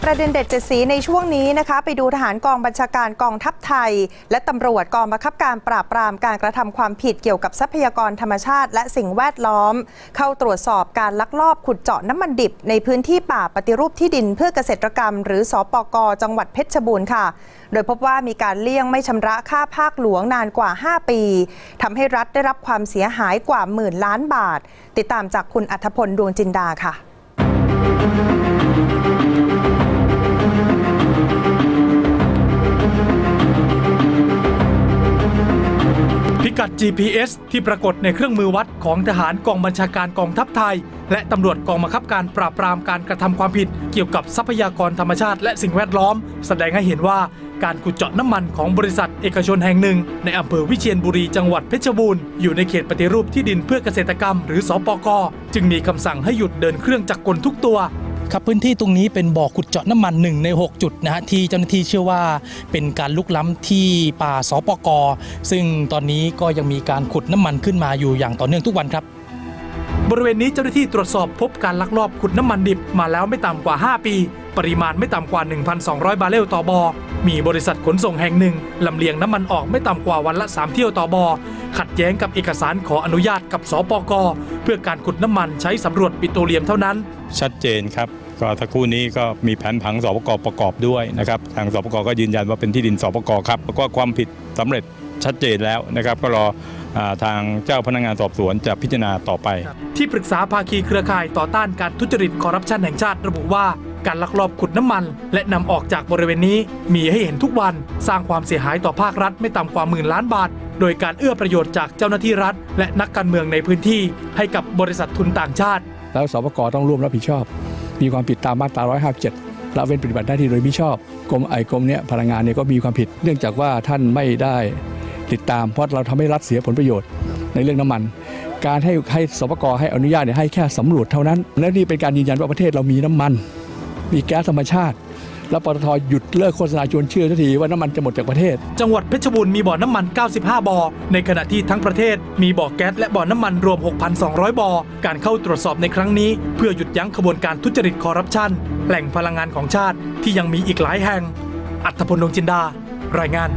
ประเด็นเด็ดเจ็ดสีในช่วงนี้นะคะ ไปดูทหารกองบัญชาการกองทัพไทย และตำรวจกองบังคับการปราบปรามการกระทำความผิดเกี่ยวกับทรัพยากรธรรมชาติ และสิ่งแวดล้อม เข้าตรวจสอบการลักลอบขุดเจาะน้ำมันดิบ ในพื้นที่ป่าปฏิรูปที่ดินเพื่อเกษตรกรรม หรือสอปกจังหวัดเพชรบูรณ์ค่ะ โดยพบว่ามีการเลี่ยงไม่ชำระค่าภาคหลวงนานกว่า 5 ปีทำให้รัฐได้รับความเสียหายกว่าหมื่นล้านบาท ติดตามจากคุณอัธพลดวงจินดาค่ะ กัด GPS ที่ปรากฏในเครื่องมือวัดของทหารกองบัญชาการกองทัพไทย และตำรวจกองบังคับการปราบปรามการกระทำความผิด เกี่ยวกับทรัพยากรธรรมชาติและสิ่งแวดล้อม แสดงให้เห็นว่าการขุดเจาะน้ำมันของบริษัทเอกชนแห่งหนึ่ง ในอำเภอวิเชียรบุรีจังหวัดเพชรบูรณ์อยู่ในเขตปฏิรูปที่ดินเพื่อเกษตรกรรม หรือสปกจึงมีคำสั่งให้หยุดเดินเครื่องจักรกลทุกตัว ครับพื้นที่ตรงนี้เป็นบ่อขุดเจาะน้ำมันหนึ่งใน 6 จุดนะฮะที่เจ้าหน้าที่เชื่อว่าเป็นการลุกล้ำที่ป่าสปกซึ่งตอนนี้ก็ยังมีการขุดน้ำมันขึ้นมาอยู่อย่างต่อเนื่องทุกวันครับ บริเวณนี้เจ้าหน้าที่ตรวจสอบพบการลักลอบขุดน้ำมันดิบมาแล้วไม่ต่ำกว่า 5 ปี ปริมาณไม่ต่ำกว่า 1,200 บาร์เรลต่อบอมีบริษัทขนส่งแห่งหนึ่งลำเลียงน้ำมันออกไม่ต่ำกว่าวันละ 3 เที่ยวต่อบอขัดแย้งกับเอกสารขออนุญาตกับสปกเพื่อการขุดน้ำมันใช้สำรวจปิโตรเลียมเท่านั้น ชัดเจนครับ ก็สักครู่นี้ก็มีแผนผังสปกประกอบด้วยนะครับทางสปกก็ยืนยันว่าเป็นที่ดินสปกครับแล้วก็ความผิดสำเร็จชัดเจนแล้วนะครับ ก็รออทางเจ้าพนักงานสอบสวนจะพิจารณาต่อไป ที่ปรึกษาภาคีเครือข่ายต่อต้านการทุจริตคอร์รัปชันแห่งชาติระบุว่าการลักลอบขุดน้ำมัน และนำออกจากบริเวณนี้มีให้เห็นทุกวัน สร้างความเสียหายต่อภาครัฐไม่ต่ำกว่าหมื่นล้านบาท โดยการเอื้อประโยชน์จากเจ้าหน้าที่รัฐ และนักการเมืองในพื้นที่ ให้กับบริษัททุนต่างชาติ แล้วสปกต้องร่วมรับผิดชอบ มีความผิดตามมาตรา 157ละเว้นปฏิบัติหน้าที่โดยมิชอบกรมไอกรมเนี้ยพลังงานเนี่ยก็มีความผิด เนื่องจากว่าท่านไม่ได้ติดตามเพราะเราทำให้รัฐเสียผลประโยชน์ในเรื่องน้ำมัน การให้ให้สปกให้อนุญาตเนี่ยให้แค่สำรวจเท่านั้น และนี่เป็นการยืนยันว่าประเทศเรามีน้ำมัน มีแก๊สธรรมชาติ แล้วปตทหยุดเลิกโฆษณาชวนเชื่อทันทีว่าน้ำมันจะหมดจากประเทศ จังหวัดเพชรบูรณ์มีบ่อน้ำมัน 95 บ่อ ในขณะที่ทั้งประเทศมีบ่อแก๊สและบ่อน้ำมันรวม 6,200 บ่อ การเข้าตรวจสอบในครั้งนี้ เพื่อหยุดยั้งขบวนการทุจริตคอร์รัปชันแหล่งพลังงานของชาติที่ยังมีอีกหลายแห่ง อัธพลดวงจินดา รายงาน